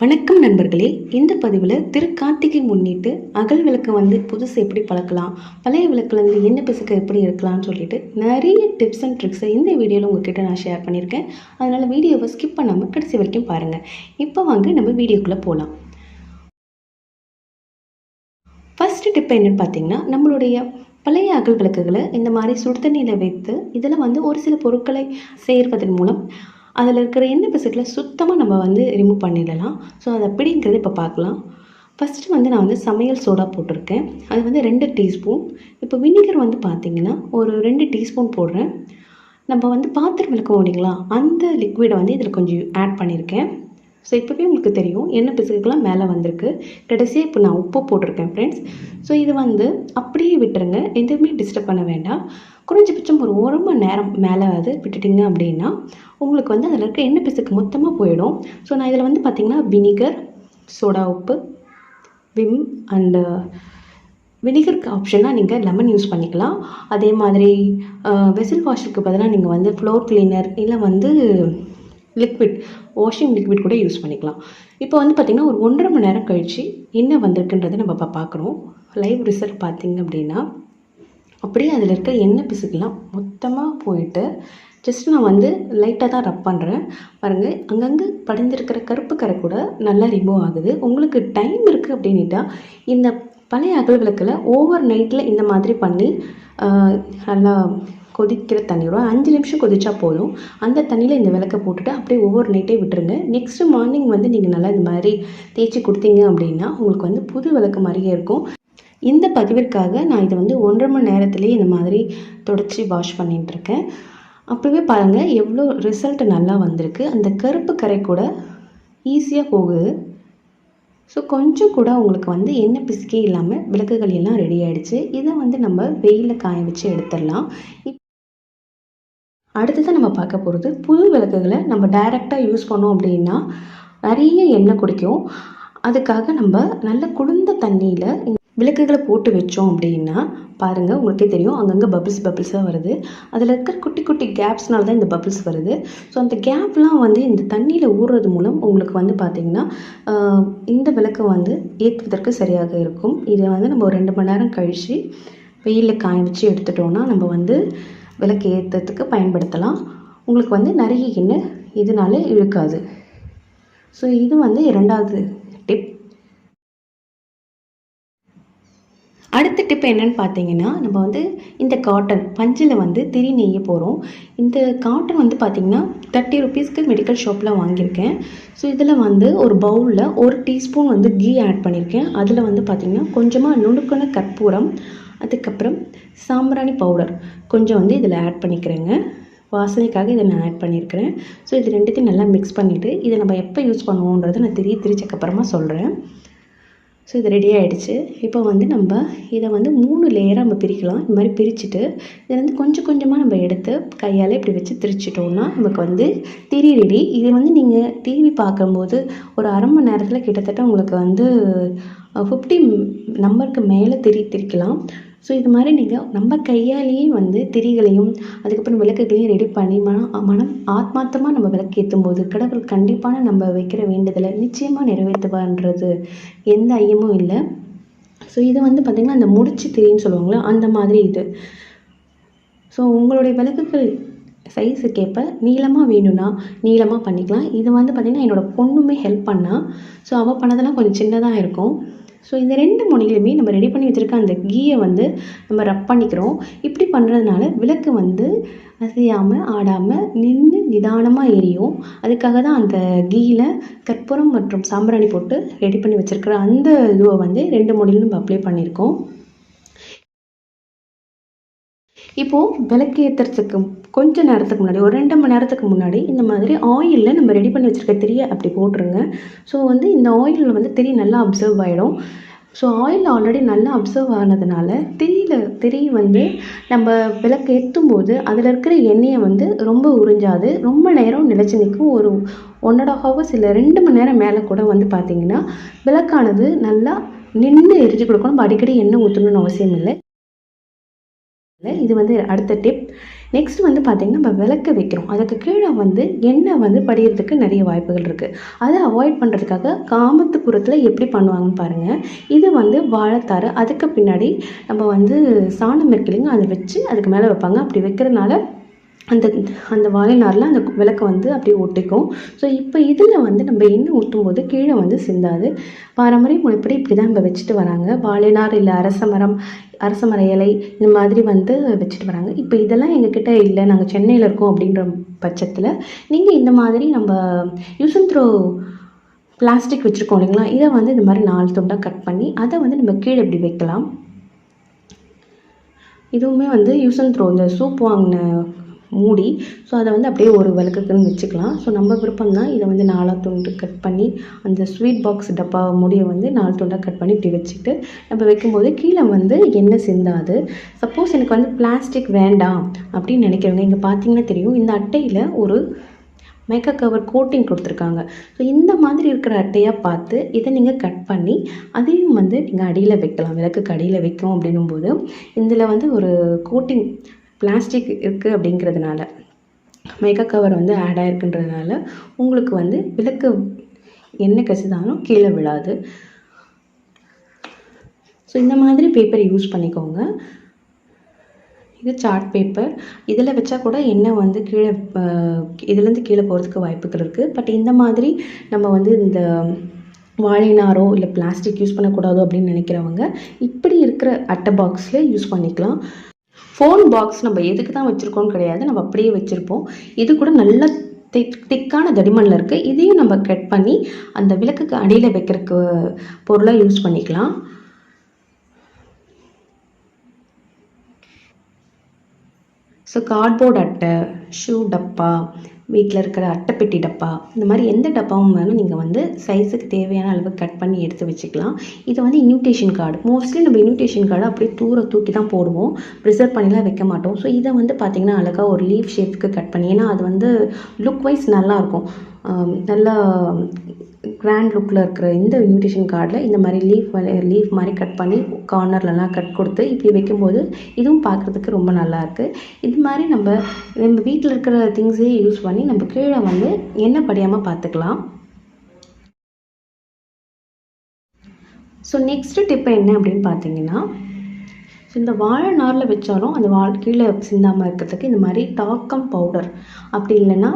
வணக்கம் நண்பர்களே. இந்த பதிவில் திருக்கார்த்திகை முன்னிட்டு அகல் விளக்கு வந்து புதுசு எப்படி பழக்கலாம் பழைய விளக்குலேருந்து என்ன பிசுக்க எப்படி இருக்கலாம்னு சொல்லிட்டு நிறைய டிப்ஸ் அண்ட் ட்ரிக்ஸை இந்த வீடியோவில் உங்ககிட்ட நான் ஷேர் பண்ணியிருக்கேன். அதனால் வீடியோவை ஸ்கிப் பண்ணாமல் கடைசி வரைக்கும் பாருங்கள் இப்போ வாங்க நம்ம வீடியோக்குள்ளே போகலாம் ஃபஸ்ட்டு டிப் என்னென்னு பார்த்தீங்கன்னா நம்மளுடைய பழைய அகல் விளக்குகளை இந்த மாதிரி சுடுதண்ணியில் வைத்து இதில் வந்து ஒரு சில பொருட்களை சேர்ப்பதன் மூலம் அதில் இருக்கிற எண்ணெய் பிசுக்களை சுத்தமாக நம்ம வந்து ரிமூவ் பண்ணிடலாம். ஸோ அதை எப்படிங்கிறது இப்போ பார்க்கலாம். ஃபஸ்ட்டு வந்து நான் வந்து சமையல் சோடா போட்டிருக்கேன். அது வந்து ரெண்டு டீஸ்பூன். இப்போ வினிகர் வந்து பார்த்திங்கன்னா ஒரு ரெண்டு டீஸ்பூன் போடுறேன். நம்ம வந்து பாத்திரம் விளக்குவோம் இல்லைங்களா? அந்த லிக்விடை வந்து இதில் கொஞ்சம் ஆட் பண்ணியிருக்கேன் ஸோ இப்போவே உங்களுக்கு தெரியும் எண்ணெய் பிசுக்குலாம் மேலே வந்திருக்கு. கடைசியாக இப்போ நான் உப்பு போட்டிருக்கேன் ஃப்ரெண்ட்ஸ் ஸோ இது வந்து அப்படியே விட்டுருங்க. எதுவுமே டிஸ்டர்ப் பண்ண வேண்டாம். குறைஞ்சபட்சம் ஒரு ஒரு மணி நேரம் மேலே அது விட்டுட்டிங்க அப்படின்னா உங்களுக்கு வந்து அதில் இருக்க எண்ணெய் பிசுக்கு மொத்தமாக போயிடும். ஸோ நான் இதில் வந்து பார்த்திங்கன்னா வினிகர் சோடா உப்பு விம் அண்டு வினிகருக்கு ஆப்ஷனாக நீங்கள் லெமன் யூஸ் பண்ணிக்கலாம். அதே மாதிரி uh, வெசில் வாஷுக்கு பதிலாக நீங்கள் வந்து ஃப்ளோர் கிளீனர் இல்லை வந்து லிக்விட் வாஷிங் லிக்விட் கூட யூஸ் பண்ணிக்கலாம். இப்போ வந்து பார்த்திங்கன்னா ஒரு ஒன்றரை மணி நேரம் கழித்து என்ன வந்திருக்குன்றதை நம்ம இப்போ பார்க்குறோம் லைவ் ரிசல்ட் பார்த்திங்க அப்படின்னா அப்படியே அதில் இருக்க எண்ணெய் பிசுக்கெல்லாம் மொத்தமாக போயிட்டு ஜஸ்ட் நான் வந்து லைட்டாக தான் ரப் பண்ணுறேன் பாருங்கள் அங்கங்கே படிஞ்சிருக்கிற கருப்பு கரை கூட நல்லா ரிமூவ் ஆகுது. உங்களுக்கு டைம் இருக்குது அப்படின்னுட்டா இந்த பழைய அகல் விளக்கில் ஓவர் நைட்டில் இந்த மாதிரி பண்ணி நல்லா கொதிக்கிற தண்ணியோட அஞ்சு நிமிஷம் கொதிச்சா போதும். அந்த தண்ணியில் இந்த விளக்கை போட்டுட்டு அப்படியே ஒவ்வொரு நைட்டே விட்டுருங்க. நெக்ஸ்ட்டு மார்னிங் வந்து நீங்கள் நல்லா இந்த மாதிரி தேய்ச்சி கொடுத்தீங்க அப்படின்னா உங்களுக்கு வந்து புது விளக்கு மாதிரியே இருக்கும். இந்த பதிவிற்காக நான் இதை வந்து ஒன்றரை மணி நேரத்துலேயே இந்த மாதிரி தொடச்சி வாஷ் பண்ணிட்டுருக்கேன் அப்போவே பாருங்கள் எவ்வளோ ரிசல்ட் நல்லா வந்திருக்கு. அந்த கருப்பு கரை கூட ஈஸியாக போகுது. ஸோ கொஞ்சம் கூட உங்களுக்கு வந்து எண்ணெய் பிசுக்கே இல்லாமல் விளக்குகள் எல்லாம் ரெடி ஆகிடுச்சு இதை வந்து நம்ம வெயிலில் காய வச்சு எடுத்துடலாம். இப் அடுத்ததான் நம்ம பார்க்க போகிறது புது விளக்குகளை நம்ம டைரெக்டாக யூஸ் பண்ணோம் அப்படின்னா நிறைய எண்ணெய் குடிக்கும். அதுக்காக நம்ம நல்ல குளிர்ந்த தண்ணியில் விளக்குகளை போட்டு வச்சோம் அப்படின்னா பாருங்கள் உங்களுக்கே தெரியும். அங்கங்கே பபிள்ஸ் பபிள்ஸாக வருது. அதில் இருக்கிற குட்டி குட்டி கேப்ஸ்னால தான் இந்த பபிள்ஸ் வருது. ஸோ அந்த கேப்லாம் வந்து இந்த தண்ணியில் ஊறுறது மூலம் உங்களுக்கு வந்து பார்த்திங்கன்னா இந்த விளக்கு வந்து ஏற்றுவதற்கு சரியாக இருக்கும். இதை வந்து நம்ம ஒரு ரெண்டு மணி நேரம் கழித்து வெயிலில் காய வச்சு எடுத்துட்டோம்னா நம்ம வந்து விளக்கு ஏற்றுறதுக்கு பயன்படுத்தலாம். உங்களுக்கு வந்து நிறைய எண்ணெய் இதனால இழுக்காது. ஸோ இது வந்து இரண்டாவது டிப் அடுத்த டிப் என்னன்னு பார்த்தீங்கன்னா நம்ம வந்து இந்த காட்டன் பஞ்சில் வந்து திரி நெய்ய போகிறோம் இந்த காட்டன் வந்து பார்த்திங்கன்னா தேர்ட்டி ருபீஸ்க்கு மெடிக்கல் ஷாப்பில் வாங்கியிருக்கேன். ஸோ இதில் வந்து ஒரு பவுலில் ஒரு டீஸ்பூன் வந்து கீ ஆட் பண்ணியிருக்கேன். அதில் வந்து பார்த்திங்கன்னா கொஞ்சமாக நுணுக்கண கற்பூரம் அதுக்கப்புறம் சாம்பிராணி பவுடர் கொஞ்சம் வந்து இதில் ஆட் பண்ணிக்கிறேங்க. வாசனைக்காக இதை நான் ஆட் பண்ணியிருக்கிறேன். ஸோ இது ரெண்டுத்தையும் நல்லா மிக்ஸ் பண்ணிவிட்டு இதை நம்ம எப்போ யூஸ் பண்ணுவோன்றதை நான் திரி திரிச்சக்கப்புறமா சொல்கிறேன் ஸோ இது ரெடி ஆகிடுச்சு இப்போ வந்து நம்ம இதை வந்து மூணு லேயராக நம்ம பிரிக்கலாம். இந்த மாதிரி பிரிச்சுட்டு இதை வந்து கொஞ்சம் கொஞ்சமாக நம்ம எடுத்து கையால் இப்படி வச்சு திரிச்சிட்டோம்னா நமக்கு வந்து திரி ரெடி இது வந்து நீங்கள் டிவி பார்க்கும்போது ஒரு அரை மணி நேரத்தில் கிட்டத்தட்ட உங்களுக்கு வந்து ஃபிஃப்டி நம்பருக்கு மேலே திரி திரிக்கலாம். ஸோ இது மாதிரி நீங்கள் நம்ம கையாலேயே வந்து திரிகளையும் அதுக்கப்புறம் விளக்குகளையும் ரெடி பண்ணி மனம் மனம் ஆத்மார்த்தமாக நம்ம விளக்கு ஏற்றும் போது கடவுள் கண்டிப்பான நம்ம வைக்கிற வேண்டுதலை நிச்சயமாக நிறைவேற்றுவான்றது எந்த ஐயமும் இல்லை. ஸோ இது வந்து பார்த்திங்கன்னா அந்த முடிச்சு திரின்னு சொல்லுவாங்களே அந்த மாதிரி இது. ஸோ உங்களுடைய விளக்குகள் சைஸுக்கேற்ப நீளமாக வேணும்னா நீளமாக பண்ணிக்கலாம். இது வந்து பார்த்திங்கன்னா என்னோடய பொண்ணுமே ஹெல்ப் பண்ணா. ஸோ அவள் பண்ணதெல்லாம் கொஞ்சம் சின்னதாக இருக்கும். ஸோ இந்த ரெண்டு முனையிலுமே நம்ம ரெடி பண்ணி வச்சுருக்க அந்த கீயை வந்து நம்ம ரப் பண்ணிக்கிறோம். இப்படி பண்ணுறதுனால விளக்கு வந்து அசையாமல் ஆடாமல் நின்று நிதானமாக எரியும். அதுக்காக தான் அந்த கீயில் கற்பூரம் மற்றும் சாம்பிராணி போட்டு ரெடி பண்ணி வச்சுருக்கிற அந்த இதுவை வந்து ரெண்டு முனையிலும் நம்ம அப்ளை பண்ணியிருக்கோம். இப்போது விளக்கு ஏற்றுறதுக்கு கொஞ்ச நேரத்துக்கு முன்னாடி ஒரு ரெண்டு மணி நேரத்துக்கு முன்னாடி இந்த மாதிரி ஆயிலில் நம்ம ரெடி பண்ணி வச்சுருக்க திரியை அப்படி போட்டுருங்க. ஸோ வந்து இந்த ஆயிலில் வந்து திரி நல்லா அப்சர்வ் ஆகிடும் ஸோ ஆயில் ஆல்ரெடி நல்லா அப்சர்வ் ஆனதுனால திரியில் திரி வந்து நம்ம விளக்கு ஏற்றும் போது அதில் இருக்கிற எண்ணெயை வந்து ரொம்ப உறிஞ்சாது. ரொம்ப நேரம் நிலச்சி நிற்கும். ஒரு ஒன் அண்ட் ஹவர்ஸ் இல்லை ரெண்டு மணி நேரம் மேலே கூட வந்து பார்த்திங்கன்னா விளக்கானது நல்லா நின்று எரிஞ்சு கொடுக்கணும் நம்ம அடிக்கடி எண்ணெய் ஊற்றணும்னு அவசியம் இல்லை. இது வந்து அடுத்த டிப் நெக்ஸ்ட் வந்து பார்த்திங்கன்னா நம்ம விளக்கு வைக்கிறோம் அதுக்கு கீழே வந்து எண்ணெய் வந்து படிகிறதுக்கு நிறைய வாய்ப்புகள் இருக்குது அதை அவாய்ட் பண்ணுறதுக்காக காமத்துப்புறத்தில் எப்படி பண்ணுவாங்கன்னு பாருங்கள் இது வந்து வாழைத்தாறு. அதுக்கு பின்னாடி நம்ம வந்து சாணம் இருக்கு இல்லைங்க அதை வச்சு அதுக்கு மேலே வைப்பாங்க. அப்படி வைக்கிறதுனால அந்த அந்த வாழை நாரில் அந்த விளக்கு வந்து அப்படியே ஒட்டிக்கும். ஸோ இப்போ இதில் வந்து நம்ம எண்ணெய் ஊற்றும் போது கீழே வந்து சிந்தாது. பாரம்பரிய முறைப்படி இப்படி தான் நம்ம வச்சுட்டு வராங்க. வாழை நார் இல்லை அரச மரம் அரச மர இலை இந்த மாதிரி வந்து வச்சுட்டு வராங்க. இப்போ இதெல்லாம் எங்ககிட்ட இல்லை. நாங்கள் சென்னையில் இருக்கோம் அப்படின்ற பட்சத்தில் நீங்கள் இந்த மாதிரி நம்ம யூஸ் அண்ட் த்ரோ பிளாஸ்டிக் வச்சுருக்கோம் இல்லைங்களா? இதை வந்து இந்த மாதிரி நாலு துண்டாக கட் பண்ணி அதை வந்து நம்ம கீழே இப்படி வைக்கலாம். இதுவுமே வந்து யூஸ் அண்ட் த்ரோ இந்த சூப் வாங்கின மூடி. ஸோ அதை வந்து அப்படியே ஒரு விளக்குக்குன்னு வச்சுக்கலாம். ஸோ நம்ம விருப்பம் தான் இதை வந்து நாலாக துண்டு கட் பண்ணி அந்த ஸ்வீட் பாக்ஸ் டப்பா மூடியை வந்து நாலு துண்டாக கட் பண்ணி இப்படி வச்சுட்டு நம்ம வைக்கும்போது கீழே வந்து எண்ணெய் சிந்தாது. சப்போஸ் எனக்கு வந்து பிளாஸ்டிக் வேண்டாம் அப்படின்னு நினைக்கிறவங்க இங்கே பார்த்தீங்கன்னா தெரியும் இந்த அட்டையில் ஒரு மேக்கப் கவர் கோட்டிங் கொடுத்துருக்காங்க. ஸோ இந்த மாதிரி இருக்கிற அட்டையாக பார்த்து இதை நீங்கள் கட் பண்ணி அதையும் வந்து நீங்கள் அடியில் வைக்கலாம் விளக்குக்கு அடியில் வைக்கும் அப்படின்னும் போது இதில் வந்து ஒரு கோட்டிங் பிளாஸ்டிக் இருக்குது அப்படிங்கிறதுனால மேக்கப் கவர் வந்து ஆட் ஆகிருக்குன்றதுனால உங்களுக்கு வந்து விளக்கு என்ன கசிதாலும் கீழே விழாது. ஸோ இந்த மாதிரி பேப்பர் யூஸ் பண்ணிக்கோங்க. இது சார்ட் பேப்பர் இதில் வச்சா கூட எண்ணெய் வந்து கீழே இதுலேருந்து கீழே போகிறதுக்கு வாய்ப்புகள் இருக்குது பட் இந்த மாதிரி நம்ம வந்து இந்த வாழை இல்லை பிளாஸ்டிக் யூஸ் பண்ணக்கூடாதோ அப்படின்னு நினைக்கிறவங்க இப்படி இருக்கிற அட்டை பாக்ஸில் யூஸ் பண்ணிக்கலாம். ஃபோன் பாக்ஸ் நம்ம எதுக்கு தான் வச்சுருக்கோம்னு கிடையாது. நம்ம அப்படியே வச்சுருப்போம். இது கூட நல்ல திக் திக்கான தடிமண்ணில் இருக்குது இதையும் நம்ம கட் பண்ணி அந்த விளக்குக்கு அடியில் வைக்கிறதுக்கு பொருளாக யூஸ் பண்ணிக்கலாம். ஸோ கார்ட்போர்ட் அட்டை ஷூ டப்பா வீட்டில் இருக்கிற அட்டைப்பெட்டி டப்பா இந்த மாதிரி எந்த டப்பாவும் வேணும். நீங்கள் வந்து சைஸுக்கு தேவையான அளவு கட் பண்ணி எடுத்து வச்சுக்கலாம். இது வந்து இன்விடேஷன் கார்டு மோஸ்ட்லி நம்ம இன்விடேஷன் கார்டு அப்படியே தூர தூக்கி தான் போடுவோம். ப்ரிசர்வ் பண்ணிலாம் வைக்க மாட்டோம். ஸோ இதை வந்து பார்த்திங்கன்னா அழகாக ஒரு லீஃப் ஷேப்புக்கு கட் பண்ணி ஏன்னா அது வந்து லுக் வைஸ் நல்லாயிருக்கும் நல்லா கிராண்ட் லுக்கில் இருக்கிற இந்த இன்விடேஷன் கார்டில் இந்த மாதிரி லீஃப் லீஃப் மாதிரி கட் பண்ணி கார்னர்லலாம் கட் கொடுத்து இப்படி வைக்கும்போது இதுவும் பார்க்குறதுக்கு ரொம்ப நல்லாயிருக்கு இது மாதிரி நம்ம நம்ம வீட்டில் இருக்கிற திங்ஸே யூஸ் பண்ணி நம்ம கீழே வந்து என்ன படியாமல் பார்த்துக்கலாம். ஸோ நெக்ஸ்ட்டு டிப் என்ன அப்படின்னு பார்த்தீங்கன்னா ஸோ இந்த வாழை நாரில் வச்சாலும் அந்த வா கீழே சிந்தாமல் இருக்கிறதுக்கு இந்த மாதிரி டாக்கம் பவுடர் அப்படி இல்லைன்னா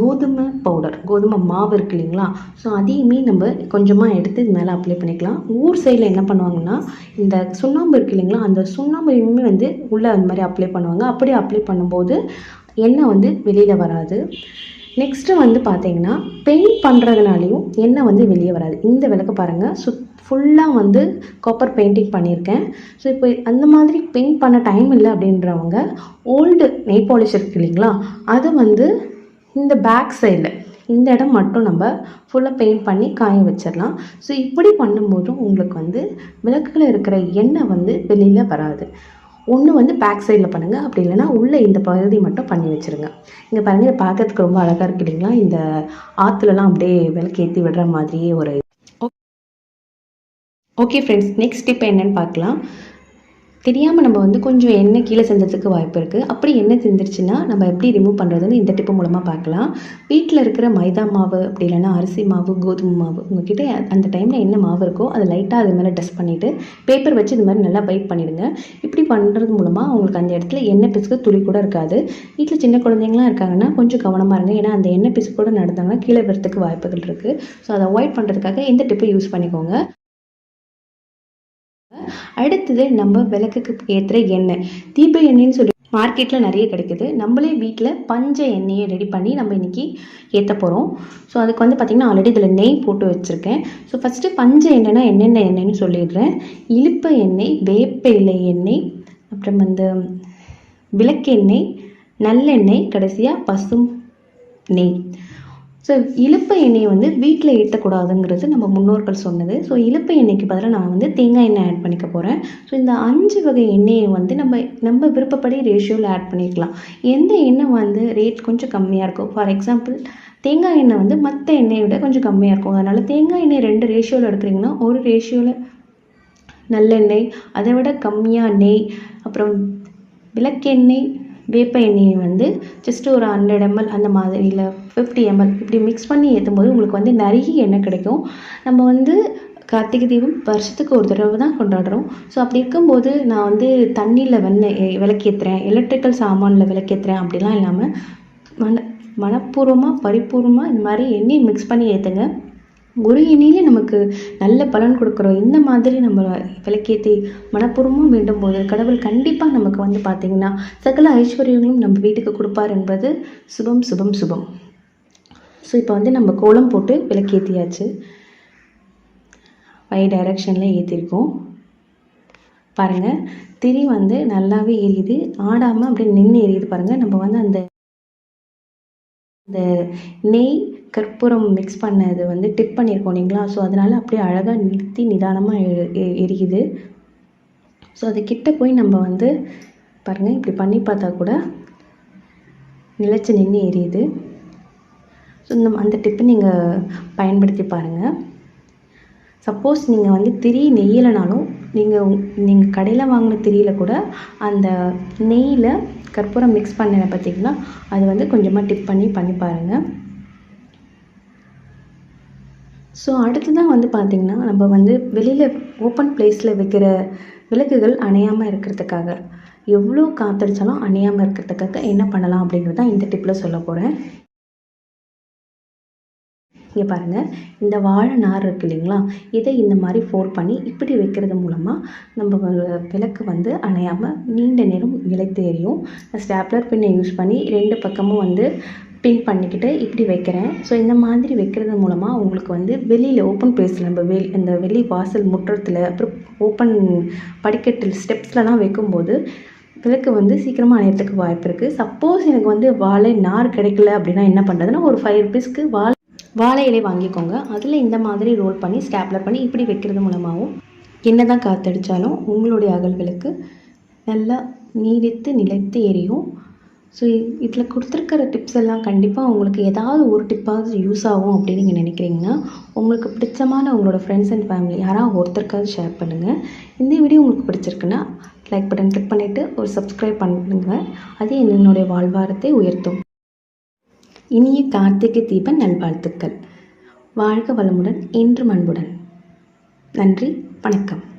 கோதுமை பவுடர் கோதுமை மாவு இருக்கு இல்லைங்களா? ஸோ அதையுமே நம்ம கொஞ்சமாக எடுத்து இது மேலே அப்ளை பண்ணிக்கலாம். ஊர் சைடில் என்ன பண்ணுவாங்கன்னா இந்த சுண்ணாம்பு இருக்கு இல்லைங்களா? அந்த சுண்ணாம்பையுமே வந்து உள்ளே அந்த மாதிரி அப்ளை பண்ணுவாங்க. அப்படி அப்ளை பண்ணும்போது எண்ணெய் வந்து வெளியில் வராது. நெக்ஸ்ட்டு வந்து பார்த்தீங்கன்னா பெயிண்ட் பண்ணுறதுனாலையும் எண்ணெய் வந்து வெளியே வராது. இந்த விளக்கு பாருங்கள் சுத் ஃபுல்லாக வந்து காப்பர் பெயிண்டிங் பண்ணியிருக்கேன். ஸோ இப்போ அந்த மாதிரி பெயிண்ட் பண்ண டைம் இல்லை அப்படின்றவங்க ஓல்டு நெய் பாலிஷ் இருக்கு இல்லைங்களா? அதை வந்து இந்த பேக் சைடில் இந்த இடம் மட்டும் நம்ம ஃபுல்லாக பெயிண்ட் பண்ணி காய வச்சிடலாம். ஸோ இப்படி பண்ணும்போதும் உங்களுக்கு வந்து விளக்குல இருக்கிற எண்ணெய் வந்து வெளியில் வராது. ஒன்று வந்து பேக் சைடில் பண்ணுங்கள் அப்படி இல்லைன்னா உள்ளே இந்த பகுதி மட்டும் பண்ணி வச்சுருங்க. இங்கே பாருங்கள் இது பார்க்கறதுக்கு ரொம்ப அழகாக இருக்கு இல்லைங்களா? இந்த ஆற்றுலலாம் அப்படியே விளக்கேற்றி விடுற மாதிரியே ஒரு ஓகே ஃப்ரெண்ட்ஸ் நெக்ஸ்ட் டிப் என்னென்னு பார்க்கலாம். தெரியாமல் நம்ம வந்து கொஞ்சம் எண்ணெய் கீழே செஞ்சதுக்கு வாய்ப்பு இருக்குது அப்படி எண்ணெய் செஞ்சிருச்சுன்னா நம்ம எப்படி ரிமூவ் பண்ணுறதுன்னு இந்த டிப்பு மூலமாக பார்க்கலாம். வீட்டில் இருக்கிற மைதா மாவு அப்படி இல்லைன்னா அரிசி மாவு கோதுமை மாவு உங்ககிட்ட அந்த டைமில் என்ன மாவு இருக்கோ அதை லைட்டாக அது மேலே டஸ்ட் பண்ணிவிட்டு பேப்பர் வச்சு இது மாதிரி நல்லா பைட் பண்ணிடுங்க. இப்படி பண்ணுறது மூலமாக உங்களுக்கு அந்த இடத்துல எண்ணெய் பிசுக்கு துளி கூட இருக்காது. வீட்டில் சின்ன குழந்தைங்களாம் இருக்காங்கன்னா கொஞ்சம் கவனமாக இருங்க. ஏன்னா அந்த எண்ணெய் பிசு கூட நடந்தாங்கன்னா கீழே வரத்துக்கு வாய்ப்புகள் இருக்குது ஸோ அதை அவாய்ட் பண்ணுறதுக்காக இந்த டிப்பை யூஸ் பண்ணிக்கோங்க. அடுத்தது நம்ம விளக்குக்கு ஏற்றுற எண்ணெய். தீப எண்ணெய்னு சொல்லி மார்க்கெட்டில் நிறைய கிடைக்குது. நம்மளே வீட்டில் பஞ்ச எண்ணெயை ரெடி பண்ணி நம்ம இன்றைக்கி ஏற்ற போகிறோம் ஸோ அதுக்கு வந்து பார்த்திங்கன்னா ஆல்ரெடி இதில் நெய் போட்டு வச்சுருக்கேன். ஸோ ஃபஸ்ட்டு பஞ்ச எண்ணெய்னா என்னென்ன எண்ணெய்னு சொல்லிடுறேன். இழுப்ப எண்ணெய் வேப்ப இலை எண்ணெய் அப்புறம் வந்து விளக்கெண்ணெய் நல்லெண்ணெய் கடைசியாக பசும் நெய். ஸோ இழுப்ப எண்ணெயை வந்து வீட்டில் ஏற்றக்கூடாதுங்கிறது நம்ம முன்னோர்கள் சொன்னது. ஸோ இழுப்ப எண்ணெய்க்கு பதிலாக நான் வந்து தேங்காய் எண்ணெய் ஆட் பண்ணிக்க போகிறேன் ஸோ இந்த அஞ்சு வகை எண்ணெயை வந்து நம்ம நம்ம விருப்பப்படி ரேஷியோவில் ஆட் பண்ணிக்கலாம். எந்த எண்ணெய் வந்து ரேட் கொஞ்சம் கம்மியாக இருக்கும் ஃபார் எக்ஸாம்பிள் தேங்காய் எண்ணெய் வந்து மற்ற எண்ணெயை விட கொஞ்சம் கம்மியாக இருக்கும். அதனால் தேங்காய் எண்ணெய் ரெண்டு ரேஷியோவில் எடுக்கிறீங்கன்னா ஒரு ரேஷியோவில் நல்லெண்ணெய் அதை விட கம்மியாக நெய் அப்புறம் விளக்கெண்ணெய் வேப்ப எண்ணெயை வந்து ஜஸ்ட்டு ஒரு ஹண்ட்ரட் எம்எல் அந்த மாதிரி இல்லை ஃபிஃப்டி எம்எல் இப்படி மிக்ஸ் பண்ணி ஏற்றும் போது உங்களுக்கு வந்து நிறைய எண்ணெய் கிடைக்கும். நம்ம வந்து கார்த்திகை தீபம் வருஷத்துக்கு ஒரு தடவை தான் கொண்டாடுறோம். ஸோ அப்படி இருக்கும்போது நான் வந்து தண்ணியில் வெண்ணெய் விளக்கேற்றுறேன் எலக்ட்ரிக்கல் சாமானில் விளக்கேற்றுறேன் அப்படிலாம் இல்லாமல் மன மனப்பூர்வமாக பரிபூர்வமாக இந்த மாதிரி எண்ணெய் மிக்ஸ் பண்ணி ஏற்றுங்க குரு எண்ணெயிலே நமக்கு நல்ல பலன் கொடுக்குறோம். இந்த மாதிரி நம்ம விளக்கியத்தை மனப்பூர்வமாக வேண்டும் போது கடவுள் கண்டிப்பாக நமக்கு வந்து பார்த்திங்கன்னா சகல ஐஸ்வர்யங்களும் நம்ம வீட்டுக்கு கொடுப்பார் என்பது சுபம் சுபம் சுபம். ஸோ இப்போ வந்து நம்ம கோலம் போட்டு விளக்கேற்றியாச்சு ஃபைவ் டைரக்ஷனில் ஏற்றிருக்கோம் பாருங்கள் திரி வந்து நல்லாவே எரியுது. ஆடாமல் அப்படியே நின்று எரியுது பாருங்கள் நம்ம வந்து அந்த இந்த நெய் கற்பூரம் மிக்ஸ் பண்ணது வந்து டிப் பண்ணியிருக்கோம் இல்லைங்களா? ஸோ அதனால் அப்படியே அழகாக நிறுத்தி நிதானமாக எ- எரியுது. ஸோ அது கிட்ட போய் நம்ம வந்து பாருங்கள் இப்படி பண்ணி பார்த்தா கூட நிலச்சி நின்று எரியுது. ஸோ இந்த அந்த டிப்பை நீங்கள் பயன்படுத்தி பாருங்கள் சப்போஸ் நீங்கள் வந்து திரி நெய்யலைனாலும் நீங்கள் நீங்கள் கடையில் வாங்கின திரியில் கூட அந்த நெய்யில் கற்பூரம் மிக்ஸ் பண்ண பார்த்தீங்களா அது வந்து கொஞ்சமாக டிப் பண்ணி பண்ணி பாருங்கள் ஸோ அடுத்ததான் வந்து பார்த்திங்கன்னா நம்ம வந்து வெளியில் ஓப்பன் பிளேஸில் வைக்கிற விளக்குகள் அணையாமல் இருக்கிறதுக்காக. எவ்வளோ காற்றடிச்சாலும் அணையாமல் இருக்கிறதுக்காக என்ன பண்ணலாம் அப்படிங்கிறது தான் இந்த டிப்பில் சொல்ல போகிறேன் இங்கே பாருங்கள் இந்த வாழை நார் இருக்கு இல்லைங்களா? இதை இந்த மாதிரி ஃபோல்ட் பண்ணி இப்படி வைக்கிறது மூலமாக நம்ம விளக்கு வந்து அணையாமல் நீண்ட நேரம் இலைத்து எரியும் ஸ்டாப்லர் பின்னை யூஸ் பண்ணி ரெண்டு பக்கமும் வந்து பின் பண்ணிக்கிட்டு இப்படி வைக்கிறேன். ஸோ இந்த மாதிரி வைக்கிறது மூலமாக உங்களுக்கு வந்து வெளியில் ஓப்பன் பிளேஸில் நம்ம வெளி இந்த வெளி வாசல் முற்றத்தில் அப்புறம் ஓப்பன் படிக்கட்டில் ஸ்டெப்ஸ்லலாம் வைக்கும்போது விளக்கு வந்து சீக்கிரமாக அணையறதுக்கு வாய்ப்பு இருக்குது சப்போஸ் எனக்கு வந்து வாழை நார் கிடைக்கல அப்படின்னா என்ன பண்ணுறதுன்னா ஒரு ஃபைவ் ருபீஸ்க்கு வாழை வாழை இலை வாங்கிக்கோங்க. அதில் இந்த மாதிரி ரோல் பண்ணி ஸ்டாப்லர் பண்ணி இப்படி வைக்கிறது மூலமாகவும் என்ன தான் காற்றடிச்சாலும் உங்களுடைய அகல்களுக்கு நல்லா நீடித்து நிலைத்து எரியும். ஸோ இதில் கொடுத்துருக்கிற டிப்ஸ் எல்லாம் கண்டிப்பாக உங்களுக்கு ஏதாவது ஒரு டிப்பாவது யூஸ் ஆகும் அப்படின்னு நீங்கள் நினைக்கிறீங்கன்னா உங்களுக்கு பிடிச்சமான உங்களோட ஃப்ரெண்ட்ஸ் அண்ட் ஃபேமிலி யாராவது ஒருத்தருக்காவது ஷேர் பண்ணுங்கள் இந்த வீடியோ உங்களுக்கு பிடிச்சிருக்குன்னா லைக் பட்டன் கிளிக் பண்ணிவிட்டு ஒரு சப்ஸ்கிரைப் பண்ணுங்கள் அது என்னுடைய வாழ்வாரத்தை உயர்த்தும். இனிய கார்த்திகை தீப நல்வாழ்த்துக்கள். வாழ்க வளமுடன் என்றும் அன்புடன். நன்றி வணக்கம்.